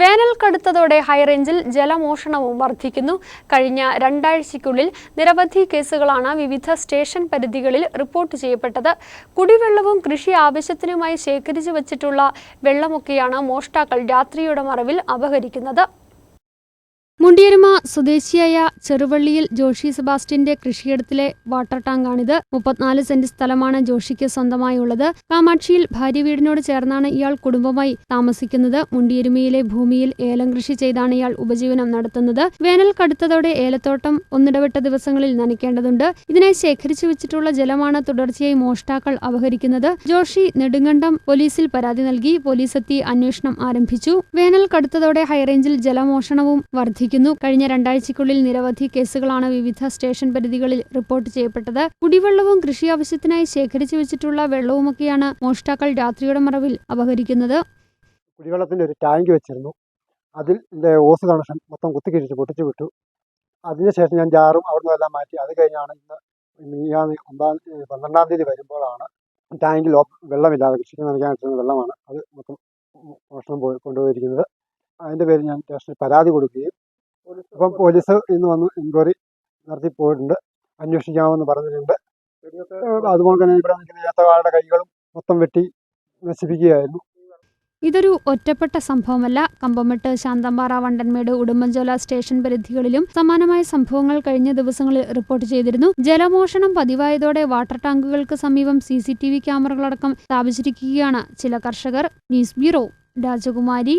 വേനൽ കടുത്തതോടെ ഹൈറേഞ്ചിൽ ജലമോഷണവും വർദ്ധിക്കുന്നു. കഴിഞ്ഞ രണ്ടാഴ്ചയ്ക്കുള്ളിൽ നിരവധി കേസുകളാണ് വിവിധ സ്റ്റേഷൻ പരിധികളിൽ റിപ്പോർട്ട് ചെയ്യപ്പെട്ടത്. കുടിവെള്ളവും കൃഷി ആവശ്യത്തിനുമായി ശേഖരിച്ചു വച്ചിട്ടുള്ള വെള്ളമൊക്കെയാണ് മോഷ്ടാക്കൾ രാത്രിയുടെ മറവിൽ അപഹരിക്കുന്നത്. മുണ്ടിയരുമ സ്വദേശിയായ ചെറുവള്ളിയിൽ ജോഷി സെബാസ്റ്റ്യന്റെ കൃഷിയിടത്തിലെ വാട്ടർ ടാങ്കാണിത്. മുപ്പത്തിനാല് സെന്റ് സ്ഥലമാണ് ജോഷിക്ക് സ്വന്തമായുള്ളത്. കാമാക്ഷിയിൽ ഭാര്യ വീടിനോട് ചേർന്നാണ് ഇയാൾ കുടുംബമായി താമസിക്കുന്നത്. മുണ്ടിയരുമയിലെ ഭൂമിയിൽ ഏലം കൃഷി ചെയ്താണ് ഇയാൾ ഉപജീവനം നടത്തുന്നത്. വേനൽ കടുത്തതോടെ ഏലത്തോട്ടം ഒന്നിടവിട്ട ദിവസങ്ങളിൽ നനയ്ക്കേണ്ടതുണ്ട്. ഇതിനെ ശേഖരിച്ചു വെച്ചിട്ടുള്ള ജലമാണ് തുടർച്ചയായി മോഷ്ടാക്കൾ അപഹരിക്കുന്നത്. ജോഷി നെടുങ്കണ്ടം പോലീസിൽ പരാതി നൽകി. പോലീസ് എത്തി അന്വേഷണം ആരംഭിച്ചു. വേനൽ കടുത്തതോടെ ഹൈറേഞ്ചിൽ ജലമോഷണവും വർദ്ധിക്കുന്നു കഴിഞ്ഞ രണ്ടാഴ്ചയ്ക്കുള്ളിൽ നിരവധി കേസുകളാണ് വിവിധ സ്റ്റേഷൻ പരിധികളിൽ റിപ്പോർട്ട് ചെയ്യപ്പെട്ടത്. കുടിവെള്ളവും കൃഷി ആവശ്യത്തിനായി ശേഖരിച്ചു വെച്ചിട്ടുള്ള വെള്ളവുമൊക്കെയാണ് മോഷ്ടാക്കൾ രാത്രിയുടെ മറവിൽ അപഹരിക്കുന്നത്. കുടിവെള്ളത്തിന്റെ ഒരു ടാങ്ക് വെച്ചിരുന്നു. അതിൽ എന്റെ ഓസ് കണക്ഷൻ മൊത്തം കുത്തിക്കിഴിച്ച് പൊട്ടിച്ചു വിട്ടു. അതിനുശേഷം ഞാൻ ജാറും അവിടുന്ന് എല്ലാം മാറ്റി. അത് കഴിഞ്ഞാണ് ഇന്ന് മിനിയാന്ന് ഒമ്പതാം പന്ത്രണ്ടാം തീയതി വരുമ്പോഴാണ് ടാങ്കിൽ വെള്ളമില്ലാതെ കൃഷിക്ക് നനയ്ക്കാൻ കിട്ടുന്ന വെള്ളമാണ് അത് മൊത്തം മോഷണം പോയി കൊണ്ടുപോയിരിക്കുന്നത്. അതിന്റെ പേരിൽ ഞാൻ സ്റ്റേഷനിൽ പരാതി കൊടുക്കുകയും ഇപ്പം പോലീസ് ഇന്ന് വന്ന് എൻക്വയറി നടത്തി പോയിട്ടുണ്ട്. അന്വേഷിക്കാമെന്ന് പറഞ്ഞിട്ടുണ്ട്. അതുപോലെ തന്നെ ഇവിടെ നിൽക്കുന്ന ഏത്തവാളുടെ കൈകളും മൊത്തം വെട്ടി നശിപ്പിക്കുകയായിരുന്നു. ഇതൊരു ഒറ്റപ്പെട്ട സംഭവമല്ല. കമ്പമെട്ട് ശാന്തമ്പാറ വണ്ടൻമേട് ഉടുമ്പൻചോല സ്റ്റേഷൻ പരിധികളിലും സമാനമായ സംഭവങ്ങൾ കഴിഞ്ഞ ദിവസങ്ങളിൽ റിപ്പോർട്ട് ചെയ്തിരുന്നു. ജലമോഷണം പതിവായതോടെ വാട്ടർ ടാങ്കുകൾക്ക് സമീപം സി സി ടി വി ക്യാമറകളടക്കം സ്ഥാപിച്ചിരിക്കുകയാണ് ചില കർഷകർ. ന്യൂസ് ബ്യൂറോ രാജകുമാരി.